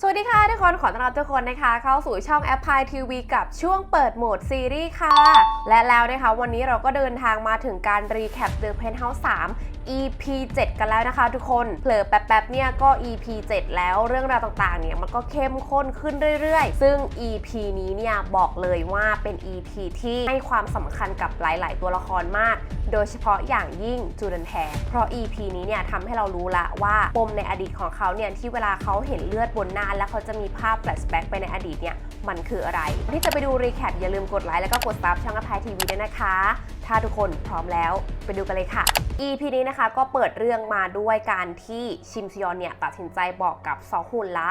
สวัสดีค่ะทุกคนขอต้อนรับทุกคนนะคะ เข้าสู่ช่องแอปพลายทีวีกับช่วงเปิดโหมดซีรีส์ค่ะ และแล้วนะคะ วันนี้เราก็เดินทางมาถึงการรีแคป The Penthouse 3 EP 7 กันแล้วนะคะทุกคนเผลอแป๊บๆเนี่ยก็ EP 7 แล้วเรื่องราวต่างๆเนี่ยมันก็เข้มข้นขึ้นเรื่อยๆ ซึ่ง EP นี้เนี่ยบอกเลยว่าเป็น EP ที่ให้ความสำคัญกับหลาย ๆ ตัวละครมาก โดยเฉพาะอย่างยิ่งจูดันแทเพราะ EP นี้เนี่ยทำให้เรารู้ละว่าปมในอดีตของเขาเนี่ยที่เวลาเขาเห็นเลือดบนหน้าแล้วเขาจะมีภาพแฟลชแบ็กไปในอดีตเนี่ยมันคืออะไร ที่จะไปดูรีแคปอย่าลืมกดไลค์แล้วก็กดซับช่องอภัยทีวีด้วยนะคะ ถ้าทุกคนพร้อมแล้วไปดูกันเลยค่ะ EP นี้นะคะก็เปิดเรื่องมาด้วยการที่ชิมซยอนเนี่ยตัดสินใจบอกกับซอฮุนละ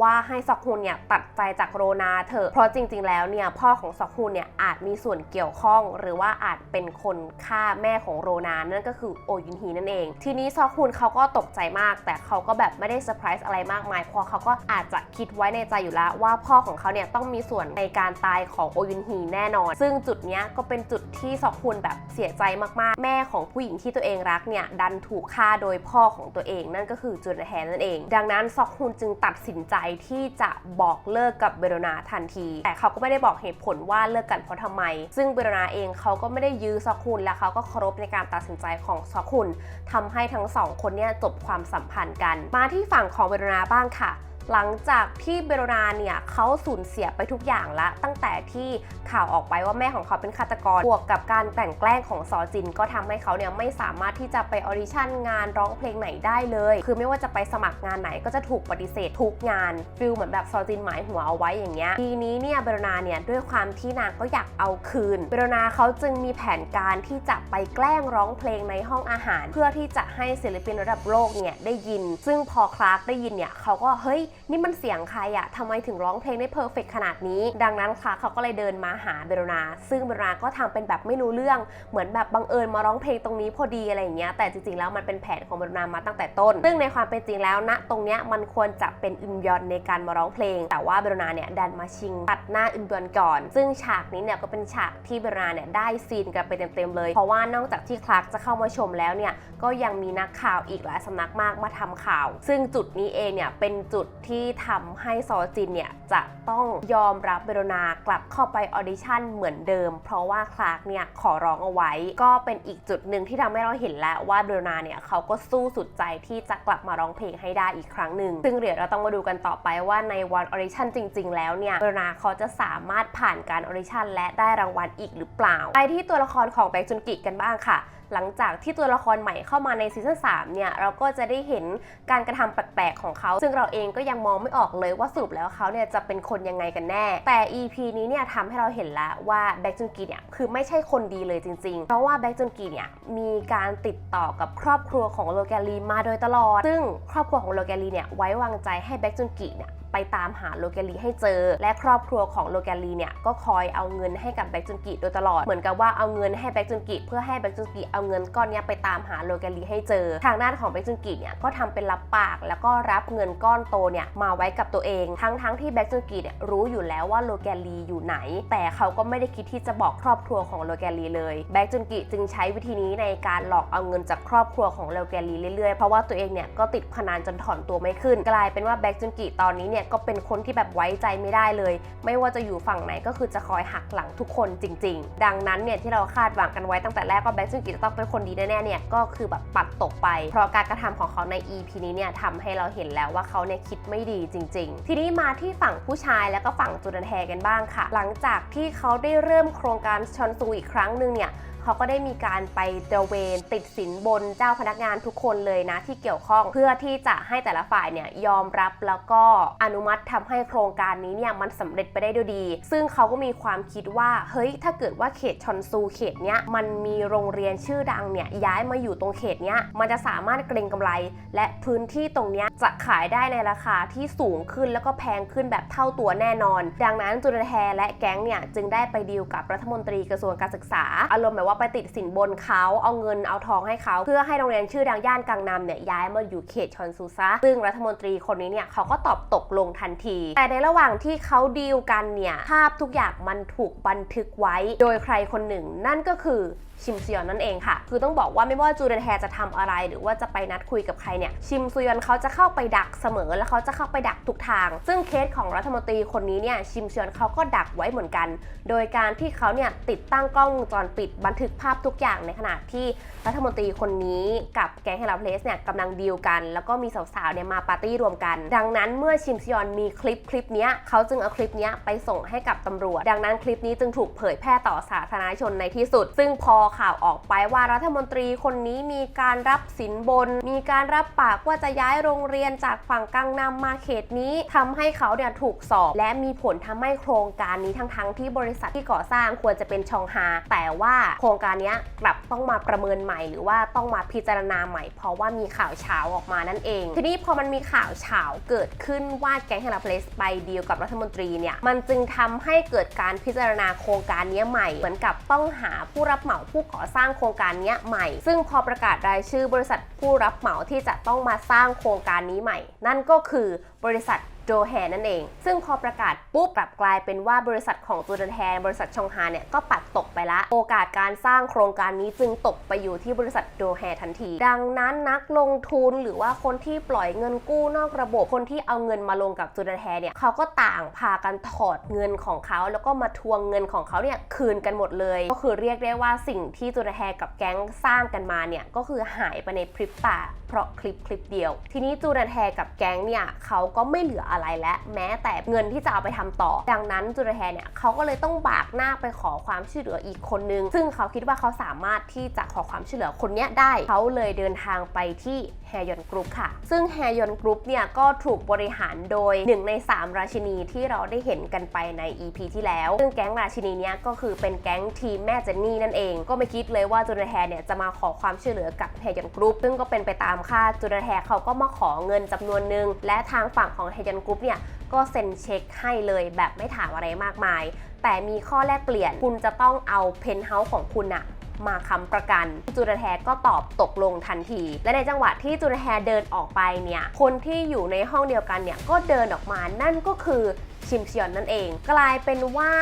ว่าให้ซอกฮุนเนี่ยตัดใจจากโรนาเถอะ เพราะจริง ๆ แล้วเนี่ยพ่อของซอกฮุนเนี่ยอาจมีส่วนเกี่ยวข้อง หรือว่าอาจเป็นคนฆ่าแม่ของโรนา นั่นก็คือโอยุนฮีนั่นเอง ทีนี้ซอกฮุนเขาก็ตกใจมาก แต่เขาก็แบบไม่ได้เซอร์ไพรส์อะไรมากมาย เพราะเขาก็อาจจะคิดไว้ในใจอยู่แล้วว่าพ่อของเขาเนี่ยต้องมีส่วนในการตายของโอยุนฮีแน่นอน ซึ่งจุดเนี้ยก็เป็นจุดที่ซอกฮุนแบบเสียใจมากๆ แม่ของผู้หญิงที่ตัวเองรักเนี่ยดันถูกฆ่าโดยพ่อของตัวเอง นั่นก็คือจุนแฮนนั่นเอง ดังนั้นซอกฮุนจึงตัดสินใจที่จะบอกเลิกกับเบโรนาทันที แต่เขาก็ไม่ได้บอกเหตุผลว่าเลิกกันเพราะทำไม ซึ่งเบโรนาเองเขาก็ไม่ได้ยื้อซอกฮุนและเขาก็เคารพในการตัดสินใจของซอกฮุนทำให้ทั้งสองคนเนี่ยจบความสัมพันธ์กัน มาที่ฝั่งของเบโรนาบ้างค่ะ หลังจากที่เบโรนาเนี่ยเขาสูญเสียไปทุกอย่างละ ตั้งแต่ที่ข่าวออกไปว่าแม่ของเขาเป็นฆาตกร บวกกับการแต่งแกล้งของซอจิน ก็ทำให้เขาเนี่ยไม่สามารถที่จะไปออดิชั่นงานร้องเพลงไหนได้เลย คือไม่ว่าจะไปสมัครงานไหนก็จะถูกปฏิเสธทุกงานฟิลเหมือนแบบซอจินหมายหัวเอาไว้อย่างเงี้ยทีนี้เนี่ยเบโรนาเนี่ยด้วยความที่นางก็อยากเอาคืนเบโรนาเขาจึงมีแผนการที่จะไปแกล้งร้องเพลงในห้องอาหาร เพื่อที่จะให้ศิลปินระดับโลกเนี่ยได้ยิน ซึ่งพอคลาร์กได้ยินเนี่ยเขาก็เฮ้ย นี่มันเสียงใครอะทำไมถึงร้องเพลงได้เพอร์เฟกขนาดนี้ ดังนั้นคลาร์กเขาก็เลยเดินมาหาเบโรนา ซึ่งเบโรนาก็ทำเป็นแบบไม่รู้เรื่อง เหมือนแบบบังเอิญมาร้องเพลงตรงนี้พอดีอะไรอย่างเงี้ย แต่จริงๆแล้วมันเป็นแผนของเบโรนามาตั้งแต่ต้น ซึ่งในความเป็นจริงแล้วณตรงเนี้ยมันควรจะเป็นอึนยอนในการมาร้องเพลง แต่ว่าเบโรนาเนี่ยดันมาชิงตัดหน้าอึนยอนก่อน ซึ่งฉากนี้เนี่ยก็เป็นฉากที่เบโรนาเนี่ยได้ซีนกันไปเต็มๆเลย เพราะว่านอกจากที่คลาร์กจะเข้ามาชมแล้วเนี่ยก็ยังมีนักข่าวอีกหลายสำนักมากมาทำข่าว ซึ่งจุดนี้เองเนี่ยเป็นจุดที่ทำให้ซอจินเนี่ยจะต้องยอมรับเบโรนากลับเข้าไปออดิชั่นเหมือนเดิม เพราะว่าคลาร์กเนี่ยขอร้องเอาไว้ ก็เป็นอีกจุดหนึ่งที่ทำให้เราเห็นแล้วว่าเบโรนาเนี่ยเขาก็สู้สุดใจที่จะกลับมาร้องเพลงให้ได้อีกครั้งหนึ่งซึ่งเดี๋ยวเราต้องมาดูกันต่อไปว่าในวันออดิชั่นจริง ๆ แล้วเนี่ยเบโรนาเขาจะสามารถผ่านการออดิชั่นและได้รางวัลอีกหรือเปล่า ไปที่ตัวละครของแบ็กจุนกิกันบ้างค่ะ หลังจากที่ตัวละครใหม่เข้ามาในซีซั่น3เนี่ยเราก็จะได้เห็นการกระทำแปลกๆของเขา ซึ่งเราเองก็ยังมองไม่ออกเลยว่าสรุปแล้วเขาเนี่ยจะเป็นคนยังไงกันแน่ แต่ EP นี้เนี่ยทำให้เราเห็นแล้วว่าแบ็กจุนกีเนี่ยคือไม่ใช่คนดีเลยจริงๆ เพราะว่าแบ็กจุนกีเนี่ยมีการติดต่อกับครอบครัวของโลแกลีมาโดยตลอด ซึ่งครอบครัวของโลแกลีเนี่ยไว้วางใจให้แบ็กจุนกีเนี่ยไปตามหาโลแกลีให้เจอ และครอบครัวของโลแกลีเนี่ยก็คอยเอาเงินให้กับแบ็กจุนกิโดยตลอดเหมือนกับว่าเอาเงินให้แบ็กจุนกิเพื่อให้แบ็กจุนกิเอาเงินก้อนนี้ไปตามหาโลแกลีให้เจอ ทางด้านของแบ็กจุนกิเนี่ยก็ทำเป็นรับปาก แล้วก็รับเงินก้อนโตเนี่ยมาไว้กับตัวเอง ทั้งทั้งที่แบ็กจุนกิเนี่ยรู้อยู่แล้วว่าโลแกลีอยู่ไหน แต่เขาก็ไม่ได้คิดที่จะบอกครอบครัวของโลแกลีเลยแบ็กจุนกิจึงใช้วิธีนี้ในการหลอกเอาเงินจากครอบครัวของโลแกลีเรื่อยๆเพราะว่าตัวเองเนี่ยก็ติดพนันจนถอนตัวไม่ขึ้น กลายเป็นว่าแบ็กจุนกิตอนนี้เนี่ยก็เป็นคนที่แบบไว้ใจไม่ได้เลย ไม่ว่าจะอยู่ฝั่งไหนก็คือจะคอยหักหลังทุกคนจริง ๆ ดังนั้นเนี่ยที่เราคาดหวังกันไว้ตั้งแต่แรกว่าแบ็กจุนกิจะต้องเป็นคนดีแน่ๆเนี่ยก็คือแบบปัดตกไป เพราะการกระทำของเขาใน EP นี้เนี่ยทำให้เราเห็นแล้วว่าเขาเนี่ยคิดไม่ดีจริง ๆ ทีนี้มาที่ฝั่งผู้ชายแล้วก็ฝั่งจูดันแฮกันบ้างค่ะ หลังจากที่เขาได้เริ่มโครงการชอนซูอีกครั้งหนึ่งเนี่ย เขาก็ได้มีการไปตระเวนติดสินบนเจ้าพนักงานทุกคนเลยนะที่เกี่ยวข้องเพื่อที่จะให้แต่ละฝ่ายเนี่ยยอมรับแล้วก็อนุมัติทำให้โครงการนี้เนี่ยมันสำเร็จไปได้ด้วยดี ซึ่งเขาก็มีความคิดว่าเฮ้ยถ้าเกิดว่าเขตชอนซูเขตเนี้ยมันมีโรงเรียนชื่อดังเนี่ยย้ายมาอยู่ตรงเขตเนี้ยมันจะสามารถเกรงกำไร และพื้นที่ตรงเนี้ยจะขายได้ในราคาที่สูงขึ้นแล้วก็แพงขึ้นแบบเท่าตัวแน่นอน ดังนั้นจุลแทและแก๊งเนี่ยจึงได้ไปดีลกับรัฐมนตรีกระทรวงการศึกษา อารมณ์แบบว่าไปติดสินบนเขาเอาเงินเอาทองให้เขา เพื่อให้โรงเรียนชื่อดังย่านกังนำเนี่ยย้ายมาอยู่เขตชอนซูซะซึ่งรัฐมนตรีคนนี้เนี่ยเขาก็ตอบตกลงทันที แต่ในระหว่างที่เขาดีลกันเนี่ยภาพทุกอย่างมันถูกบันทึกไว้ โดยใครคนหนึ่งนั่นก็คือชิมซยอนนั่นเองค่ะ คือต้องบอกว่าไม่ว่าจูเดนแฮจะทำอะไร หรือว่าจะไปนัดคุยกับใครเนี่ย ชิมซยอนเขาจะเข้าไปดักเสมอ แล้วเขาจะเข้าไปดักทุกทาง ซึ่งเคสของรัฐมนตรีคนนี้เนี่ย ชิมซยอนเขาก็ดักไว้เหมือนกัน โดยการที่เขาเนี่ยติดตั้งกล้องวงจรปิดบันทึกภาพทุกอย่างในขณะที่รัฐมนตรีคนนี้กับแก๊งเฮลาเพลสเนี่ยกำลังดีลกัน แล้วก็มีสาวๆเนี่ยมาปาร์ตี้รวมกัน ดังนั้นเมื่อชิมซยอนมีคลิปคลิปนี้เขาจึงเอาคลิปนี้ไปส่งให้กับตำรวจ ดังนั้นคลิปนี้จึงถูกเผยแพร่ต่อสาธารณชนในที่สุด ซึ่งพอข่าวออกไปว่ารัฐมนตรีคนนี้มีการรับสินบน มีการรับปากว่าจะย้ายโรงเรียนจากฝั่งกังนำมาเขตนี้ทำให้เขาเนี่ยถูกสอบ และมีผลทำให้โครงการนี้ทั้งๆที่บริษัทที่ก่อสร้างควรจะเป็นชองฮาแต่ว่าโครงการนี้กลับต้องมาประเมินใหม่ หรือว่าต้องมาพิจารณาใหม่ เพราะว่ามีข่าวเช้าออกมานั่นเอง ทีนี้พอมันมีข่าวเช้าเกิดขึ้นว่าแก๊งเฮลาเพลสไปดีลกับรัฐมนตรีเนี่ยมันจึงทำให้เกิดการพิจารณาโครงการนี้ใหม่ เหมือนกับต้องหาผู้รับเหมาผู้ก่อสร้างโครงการนี้ใหม่ ซึ่งพอประกาศรายชื่อบริษัทผู้รับเหมาที่จะต้องมาสร้างโครงการนี้ใหม่ นั่นก็คือบริษัท โจแฮนั่นเอง ซึ่งพอประกาศปุ๊บกลับกลายเป็นว่าบริษัทของจูเดนแฮบริษัทชองฮาเนี่ยก็ปัดตกไปละ โอกาสการสร้างโครงการนี้จึงตกไปอยู่ที่บริษัทโจแฮทันที ดังนั้นนักลงทุนหรือว่าคนที่ปล่อยเงินกู้นอกระบบคนที่เอาเงินมาลงกับจูเดนแฮเนี่ยเขาก็ต่างพากันถอดเงินของเขา แล้วก็มาทวงเงินของเขาเนี่ยคืนกันหมดเลย ก็คือเรียกได้ว่าสิ่งที่จูเดนแฮกับแก๊งสร้างกันมาเนี่ยก็คือหายไปในพริบตา เพราะคลิปคลิปเดียว ทีนี้จูเดนแฮกับแก๊งเนี่ยเขาก็ไม่เหลืออะไรแล้วแม้แต่เงินที่จะเอาไปทำต่อ ดังนั้นจูเดนแฮเนี่ยเขาก็เลยต้องบากหน้าไปขอความช่วยเหลืออีกคนนึง ซึ่งเขาคิดว่าเขาสามารถที่จะขอความช่วยเหลือคนนี้ได้เขาเลยเดินทางไปที่แฮยอนกรุ๊ปค่ะ ซึ่งแฮยอนกรุ๊ปเนี่ยก็ถูกบริหารโดย 1 ใน 3 ราชินีที่เราได้เห็นกันไปใน EP ที่แล้ว ซึ่งแก๊งราชินีเนี้ยก็คือเป็นแก๊งทีมแม่เจนนี่นั่นเอง ก็ไม่คิดเลยว่าจูเดนแฮเนี่ยจะมาขอความช่วยเหลือกับแฮยอนกรุ๊ปซึ่งก็เป็นไปตามคาจูดนแฮเขาก็มาขอเงินจำนวนหนึ่งและทางฝั่งของแฮยอนกรุ๊ปเนี่ยก็เซ็นเช็คให้เลยแบบไม่ถามอะไรมากมาย แต่มีข้อแลกเปลี่ยนคุณจะต้องเอาเพนท์เฮาส์ของคุณอะมาค้ำประกันจูดแฮก็ตอบตกลงทันที และในจังหวะที่จูดนแฮเดินออกไปเนี่ย คนที่อยู่ในห้องเดียวกันเนี่ยก็เดินออกมา นั่นก็คือ ชิมซยอนนั่นเอง กลายเป็นว่า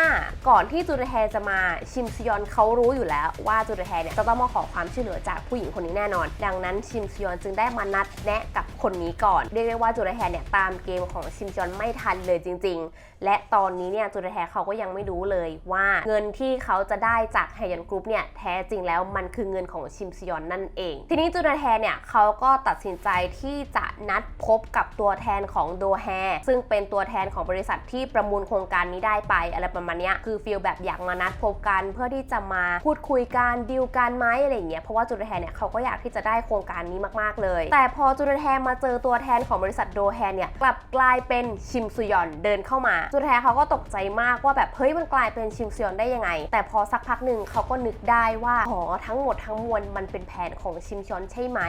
ก่อนที่จูเดแฮจะมาชิมซยอนเขารู้อยู่แล้วว่าจูเดแฮเนี่ยจะต้องมาขอความช่วยเหลือจากผู้หญิงคนนี้แน่นอน ดังนั้นชิมซยอนจึงได้มานัดแนะกับคนนี้ก่อน เรียกได้ว่าจูเดแฮเนี่ยตามเกมของชิมซยอนไม่ทันเลยจริง ๆ และตอนนี้เนี่ยจูเดแฮเขาก็ยังไม่รู้เลยว่าเงินที่เขาจะได้จากไฮยันกรุ๊ปเนี่ยแท้จริงแล้วมันคือเงินของชิมซยอนนั่นเอง ทีนี้จูเดแฮเนี่ยเขาก็ตัดสินใจที่จะนัดพบกับตัวแทนของโดแฮซึ่งเป็นตัวแทนของบริษัทที่ที่ประมูลโครงการนี้ได้ไปอะไรประมาณนี้คือฟีลแบบอยากมานัดพบกัน เพื่อที่จะมาพูดคุยกันดีลกันไหมอะไรเงี้ยเพราะว่าจูดนแฮเนี่ยเขาก็อยากที่จะได้โครงการนี้มากๆเลย แต่พอจูดนแฮมาเจอตัวแทนของบริษัทโดแฮเนี่ยกลับกลายเป็นชิมซุยอนเดินเข้ามาจูดนแฮเขาก็ตกใจมากว่าแบบเฮ้ยมันกลายเป็นชิมซุยอนได้ยังไง แต่พอสักพักหนึ่งเขาก็นึกได้ว่าอ๋อทั้งหมดทั้งมวลมันเป็นแผนของชิมซยอนใช่ไหม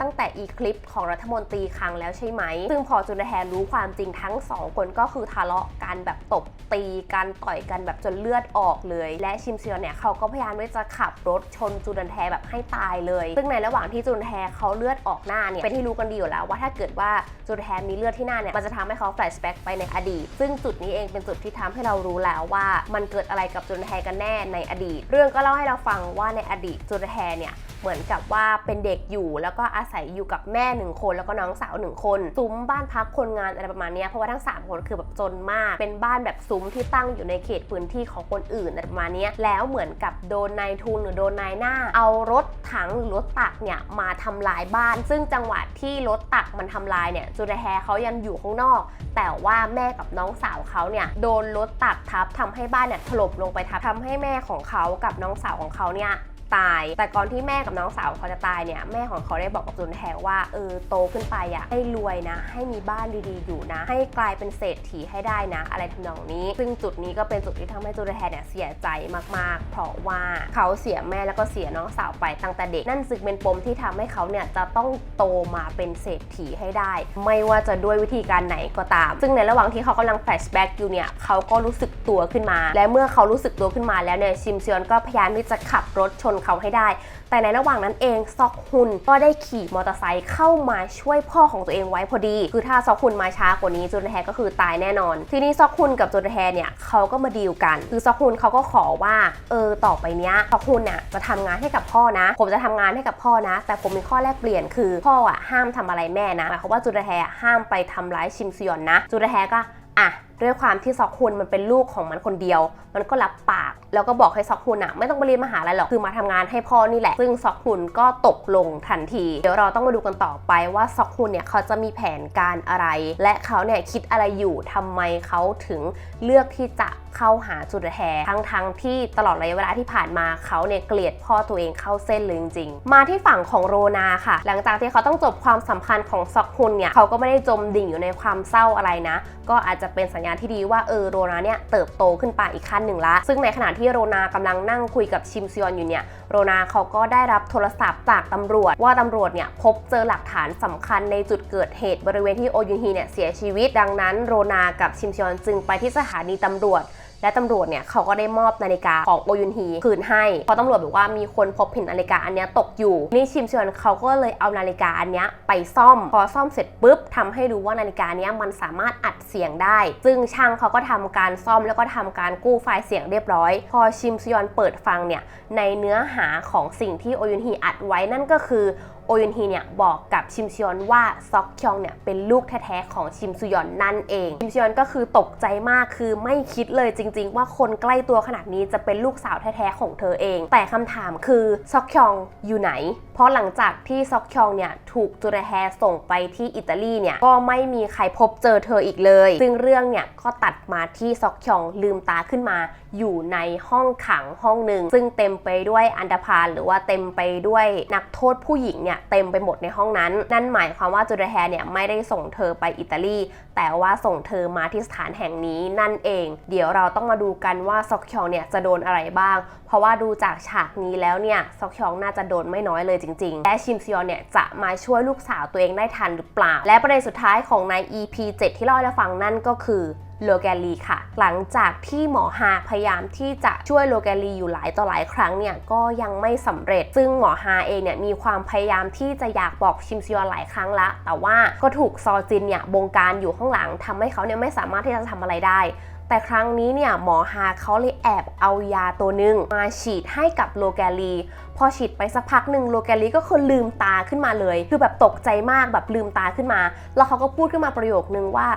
ตั้งแต่อีคลิปของรัฐมนตรีคลังแล้วใช่ไหม ซึ่งพอจูดนแฮรู้ความจริงทั้งสองคนก็คือทะเลาะกันแบบตบตีกันต่อยกันแบบจนเลือดออกเลย และชิมซยอนเนี่ยเขาก็พยายามที่จะขับรถชนจูเดนแฮแบบให้ตายเลย ซึ่งในระหว่างที่จูเดนแฮเขาเลือดออกหน้าเนี่ยเป็นที่รู้กันดีอยู่แล้วว่าถ้าเกิดว่าจูเดนแฮมีเลือดที่หน้าเนี่ยมันจะทำให้เขาแฟลชแบ็กไปในอดีต ซึ่งจุดนี้เองเป็นจุดที่ทำให้เรารู้แล้วว่ามันเกิดอะไรกับจูเดนแฮกันแน่ในอดีต เรื่องก็เล่าให้เราฟังว่าในอดีตจูเดนแฮเนี่ยเหมือนกับว่าเป็นเด็กอยู่แล้วก็อาศัยอยู่กับแม่หนึ่งคน แล้วก็น้องสาวหนึ่งคนซุ้มบ้านพักคนงานอะไรประมาณนี้เพราะว่าทั้ง 3 คนคือแบบจนมาก เป็นบ้านแบบซุ้มที่ตั้งอยู่ในเขตพื้นที่ของคนอื่นอะไรประมาณนี้แล้วเหมือนกับโดนนายทุนหรือโดนนายหน้า เอารถถังหรือรถตักเนี่ยมาทำลายบ้าน ซึ่งจังหวะที่รถตักมันทำลายเนี่ยจูเดแฮเขายังอยู่ข้างนอก แต่ว่าแม่กับน้องสาวเขาเนี่ยโดนรถตักทับทำให้บ้านเนี่ยถล่มลงไปทับทำให้แม่ของเขากับน้องสาวของเขาเนี่ย ตาย แต่ก่อนที่แม่กับน้องสาวเขาจะตายเนี่ยแม่ของเขาได้บอกกับจุนแฮว่าเออโตขึ้นไปอะให้รวยนะ ให้มีบ้านดีๆอยู่นะ ให้กลายเป็นเศรษฐีให้ได้นะ อะไรทำนองนี้ ซึ่งจุดนี้ก็เป็นจุดที่ทำให้จุนแฮเนี่ยเสียใจมากๆ เพราะว่าเขาเสียแม่แล้วก็เสียน้องสาวไปตั้งแต่เด็กนั่นจึงเป็นปมที่ทำให้เขาเนี่ยจะต้องโตมาเป็นเศรษฐีให้ได้ ไม่ว่าจะด้วยวิธีการไหนก็ตาม ซึ่งในระหว่างที่เขากำลังแฟลชแบ็กอยู่เนี่ยเขาก็รู้สึกตัวขึ้นมา และเมื่อเขารู้สึกตัวขึ้นมาแล้วเนี่ยชิมซยอนก็พยายามที่จะขับรถชนเขาให้ได้ แต่ในระหว่างนั้นเองซอกฮุนก็ได้ขี่มอเตอร์ไซค์เข้ามาช่วยพ่อของตัวเองไว้พอดี คือถ้าซอกฮุนมาช้ากว่านี้จุนแฮก็คือตายแน่นอน ทีนี้ซอกฮุนกับจุนแฮเนี่ยเขาก็มาดีลกัน คือซอกฮุนเขาก็ขอว่าเออต่อไปเนี้ยซอกฮุนน่ะจะทำงานให้กับพ่อนะ ผมจะทำงานให้กับพ่อนะ แต่ผมมีข้อแลกเปลี่ยนคือพ่ออะห้ามทำอะไรแม่นะหมายความว่าจุนแฮห้ามไปทำร้ายชิมซยอนนะจุนแฮก็อะ ด้วยความที่ซอกฮุนมันเป็นลูกของมันคนเดียว มันก็รับปาก แล้วก็บอกให้ซอกฮุนอะไม่ต้องไปเรียนมหาลัยหรอกคือมาทำงานให้พ่อนี่แหละ ซึ่งซอกฮุนก็ตกลงทันที เดี๋ยวเราต้องมาดูกันต่อไปว่าซอกฮุนเนี่ยเขาจะมีแผนการอะไร และเขาเนี่ยคิดอะไรอยู่ทำไมเขาถึงเลือกที่จะ เข้าหาจุดแฮทั้งทั้งที่ตลอดระยะเวลาที่ผ่านมาเขาเนี่ยเกลียดพ่อตัวเองเข้าเส้นเลยจริงๆ มาที่ฝั่งของโรนาค่ะ หลังจากที่เขาต้องจบความสัมพันธ์ของซอกฮุนเนี่ยเขาก็ไม่ได้จมดิ่งอยู่ในความเศร้าอะไรนะ ก็อาจจะเป็นสัญญาณที่ดีว่าเออโรนาเนี่ยเติบโตขึ้นไปอีกขั้นหนึ่งละ ซึ่งในขณะที่โรนากำลังนั่งคุยกับชิมซยอนอยู่เนี่ยโรนาเขาก็ได้รับโทรศัพท์จากตำรวจ ว่าตำรวจเนี่ยพบเจอหลักฐานสำคัญในจุดเกิดเหตุบริเวณที่โอยุนฮีเนี่ยเสียชีวิตดังนั้นโรนากับชิมซยอนจึงไปที่สถานีตำรวจ และตำรวจเนี่ยเขาก็ได้มอบนาฬิกาของโอยุนฮีคืนให้เพราะตำรวจบอกว่ามีคนพบเห็นนาฬิกาอันนี้ตกอยู่ นี่ชิมซยอนเขาก็เลยเอานาฬิกาอันนี้ไปซ่อม พอซ่อมเสร็จปุ๊บทำให้รู้ว่านาฬิกาเนี้ยมันสามารถอัดเสียงได้ ซึ่งช่างเขาก็ทำการซ่อมแล้วก็ทำการกู้ไฟล์เสียงเรียบร้อย พอชิมซยอนเปิดฟังเนี่ยในเนื้อหาของสิ่งที่โอยุนฮีอัดไว้นั่นก็คือโอยุนฮีเนี่ยบอกกับชิมซยอนว่าซอกคยองเนี่ยเป็นลูกแท้ๆของชิมซุยอนนั่นเอง ชิมซยอนก็คือตกใจมากคือไม่คิดเลยจริง ๆ ว่าคนใกล้ตัวขนาดนี้จะเป็นลูกสาวแท้ๆของเธอเอง แต่คำถามคือซอกคยองอยู่ไหน เพราะหลังจากที่ซอกคยองเนี่ยถูกจุรแฮส่งไปที่อิตาลีเนี่ยก็ไม่มีใครพบเจอเธออีกเลย ซึ่งเรื่องเนี่ยก็ตัดมาที่ซอกคยองลืมตาขึ้นมา อยู่ในห้องขังห้องหนึ่งซึ่งเต็มไปด้วยอันดพาลหรือว่าเต็มไปด้วยนักโทษผู้หญิงเนี่ยเต็มไปหมดในห้องนั้น นั่นหมายความว่าจูเดแฮเนี่ยไม่ได้ส่งเธอไปอิตาลี แต่ว่าส่งเธอมาที่สถานแห่งนี้นั่นเอง เดี๋ยวเราต้องมาดูกันว่าซอกคยองเนี่ยจะโดนอะไรบ้าง เพราะว่าดูจากฉากนี้แล้วเนี่ยซอกคยองน่าจะโดนไม่น้อยเลยจริง ๆ และชิมซยอนเนี่ยจะมาช่วยลูกสาวตัวเองได้ทันหรือเปล่า และประเด็นสุดท้ายของใน EP 7 ที่เล่าให้เราฟังนั่นก็คือโลแกนลีค่ะ หลังจากที่หมอฮาพยายามที่จะช่วยโลแกนลีอยู่หลายต่อหลายครั้งเนี่ยก็ยังไม่สำเร็จ ซึ่งหมอฮาเองเนี่ยมีความพยายามที่จะอยากบอกชิมซยอนหลายครั้งละ แต่ว่าก็ถูกซอจินเนี่ยบงการอยู่ข้างหลังทำให้เขาเนี่ยไม่สามารถที่จะทำอะไรได้ แต่ครั้งนี้เนี่ยหมอฮาเขาเลยแอบเอายาตัวหนึ่งมาฉีดให้กับโลแกลีพอฉีดไปสักพักหนึ่งโลแกลีก็คือลืมตาขึ้นมาเลย คือแบบตกใจมากแบบลืมตาขึ้นมา แล้วเขาก็พูดขึ้นมาประโยคนึงว่า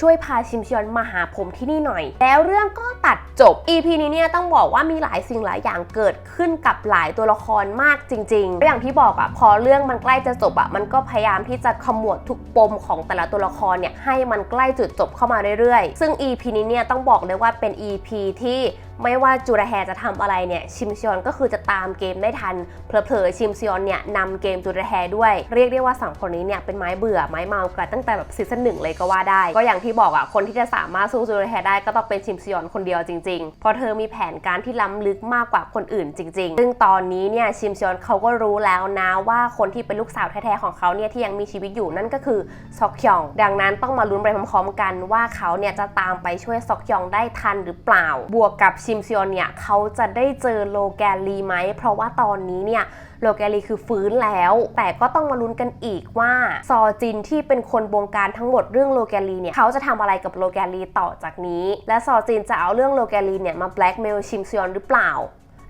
ช่วยพาชิมชยอนมาหาผมที่นี่หน่อย แล้วเรื่องก็ตัดจบ EP นี้เนี่ยต้องบอกว่ามีหลายสิ่งหลายอย่างเกิดขึ้นกับหลายตัวละครมากจริงๆอย่างที่บอกอะพอเรื่องมันใกล้จะจบอะมันก็พยายามที่จะขมวดทุกปมของแต่ละตัวละครเนี่ยให้มันใกล้จุดจบเข้ามาเรื่อยๆ ซึ่ง EP นี้เนี่ยต้องบอกเลยว่าเป็น EP ที่ไม่ว่าจูราแฮจะทำอะไรเนี่ยชิมซยอนก็คือจะตามเกมได้ทันเผลอๆชิมซยอนเนี่ยนำเกมจูราแฮด้วย เรียกได้ว่าสองคนนี้เนี่ยเป็นไม้เบื่อไม้เมากันตั้งแต่แบบซีซั่นหนึ่งเลยก็ว่าได้ ก็อย่างที่บอกอะคนที่จะสามารถสู้จูราแฮได้ก็ต้องเป็นชิมซยอนคนเดียวจริงๆเพราะเธอมีแผนการที่ล้ำลึกมากกว่าคนอื่นจริง ๆ ซึ่งตอนนี้เนี่ยชิมซยอนเขาก็รู้แล้วนะว่าคนที่เป็นลูกสาวแท้ๆของเขาเนี่ยที่ยังมีชีวิตอยู่นั่นก็คือซอกยอง ดังนั้นต้องมาลุ้นไปพร้อมๆกันว่าเขาเนี่ยจะตามไปช่วยซอกยองได้ทันหรือเปล่า บวกกับชิมซยอนเนี่ยเขาจะได้เจอโลแกนลีไหม เพราะว่าตอนนี้เนี่ยโลแกนลีคือฟื้นแล้ว แต่ก็ต้องมาลุ้นกันอีกว่า ซอจินที่เป็นคนบงการทั้งหมดเรื่องโลแกนลีเนี่ยเขาจะทำอะไรกับโลแกนลีต่อจากนี้ และซอจินจะเอาเรื่องโลแกนลีเนี่ยมาแบล็กเมลชิมซยอนหรือเปล่า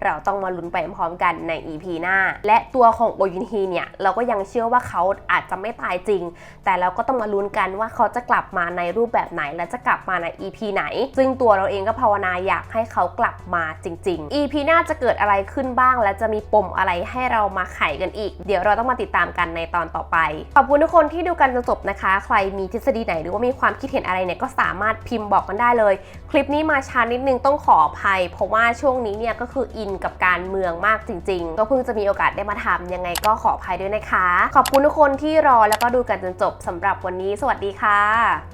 เราต้องมาลุ้นไปพร้อมกันใน EP หน้า และตัวของโอยุนฮีเนี่ยเราก็ยังเชื่อว่าเขาอาจจะไม่ตายจริง แต่เราก็ต้องมาลุ้นกันว่าเขาจะกลับมาในรูปแบบไหนและจะกลับมาใน EP ไหน ซึ่งตัวเราเองก็ภาวนาอยากให้เขากลับมาจริง ๆ EP หน้าจะเกิดอะไรขึ้นบ้าง และจะมีปมอะไรให้เรามาไขกันอีก เดี๋ยวเราต้องมาติดตามกันในตอนต่อไป ขอบคุณทุกคนที่ดูกันจนจบนะคะ ใครมีทฤษฎีไหนหรือว่ามีความคิดเห็นอะไรเนี่ยก็สามารถพิมพ์บอกกันได้เลย คลิปนี้มาช้านิดนึงต้องขออภัย เพราะว่าช่วงนี้เนี่ยก็คืออินกับการเมืองมากจริง ๆ ก็เพิ่งจะมีโอกาสได้มาทำยังไงก็ขออภัยด้วยนะคะ ขอบคุณทุกคนที่รอแล้วก็ดูกันจนจบสำหรับวันนี้ สวัสดีค่ะ